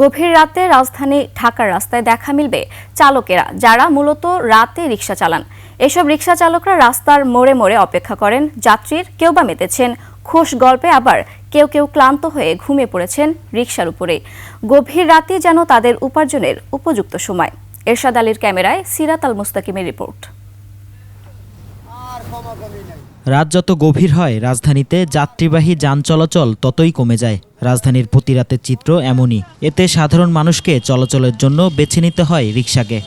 গভীর রাতে রাজধানী ঢাকার রাস্তায় দেখা মিলবে চালকেরা, যারা মূলত রাতে রিক্সা চালান। এসব রিক্সা চালকরা রাস্তার মোড়ে মোড়ে অপেক্ষা করেন, যাত্রীর কেউ বা মেতেছেন। খোশ গল্পে আবার কেউ কেউ ক্লান্ত হয়ে ঘুমিয়ে পড়েছেন রিক্সার উপরে গভীর রাতে যেন তাদের উপার্জনের উপযুক্ত সময়। এরশাদ আলীর ক্যামেরায় সিরাত আল মুস্তাকিমের রিপোর্ট। রাত যত গভীর হয় রাজধানীতে যাত্রীবাহী যান চলাচল ততই কমে যায়। রাজধানীর প্রতি রাতের চিত্র এমনই। এতে সাধারণ মানুষকে চলাচলের জন্য বেছে নিতে হয় রিক্সাকে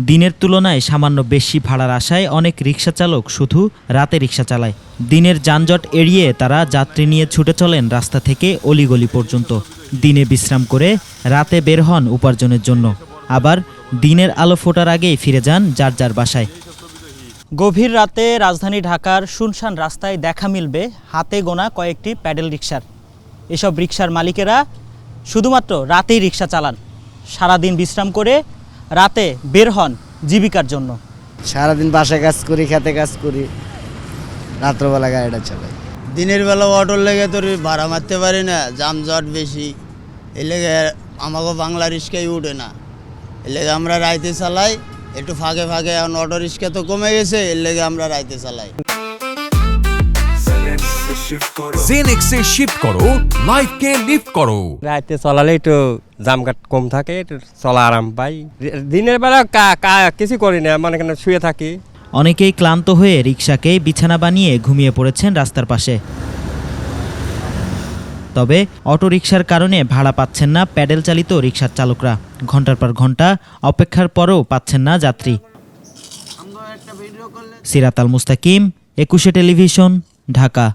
দিনের তুলনায় সামান্য বেশি ভাড়ার আশায় অনেক রিক্সা চালক শুধু রাতে রিক্সা চালায়। দিনের যানজট এড়িয়ে তারা যাত্রী নিয়ে ছুটে চলেন রাস্তা থেকে অলিগলি পর্যন্ত। দিনে বিশ্রাম করে রাতে বের হন উপার্জনের জন্য। আবার দিনের আলো ফোটার আগেই ফিরে যান যার যার বাসায়। গভীর রাতে রাজধানী ঢাকার শুনশান রাস্তায় দেখা মিলবে হাতে গোনা কয়েকটি প্যাডেল রিক্সার এসব রিক্সার মালিকেরা শুধুমাত্র রাতেই রিক্সা চালান। সারাদিন বিশ্রাম করে রাতে বের হন জীবিকার জন্য। সারাদিন বাসায় কাজ করি, খেতে কাজ করি, রাত্রবেলা গাড়িটা চালাই। দিনের বেলা অটোর লেগে তোর ভাড়া মারতে পারি না জামজট বেশি। এই লেগে আমাকে বাংলা রিক্সাই উঠে না। এর লেগে আমরা রাইতে চালাই একটু ফাঁকে ফাঁকে এখন অটো রিক্সা তো কমে গেছে এর লেগে আমরা রাইতে চালাই। জেনেক্সে শিফট করো লাইফকে লিফট করো। রাতে চলালে একটু জামঘাট কম থাকে একটু চলা আরাম পাই। দিনের বেলা কা- কা- কিছু করি না মানে এখানে শুয়ে থাকি। অনেকেই ক্লান্ত হয়ে রিক্সাকে বিছানা বানিয়ে ঘুমিয়ে পড়েছেন রাস্তার পাশে। তবে অটোরিকশার কারণে ভাড়া পাচ্ছেন না প্যাডেল চালিত রিকশার চালকরা। ঘণ্টার পর ঘণ্টা অপেক্ষার পরও পাচ্ছেন না যাত্রী। সিরাতাল মুস্তাকিম, একুশে টেলিভিশন, ঢাকা।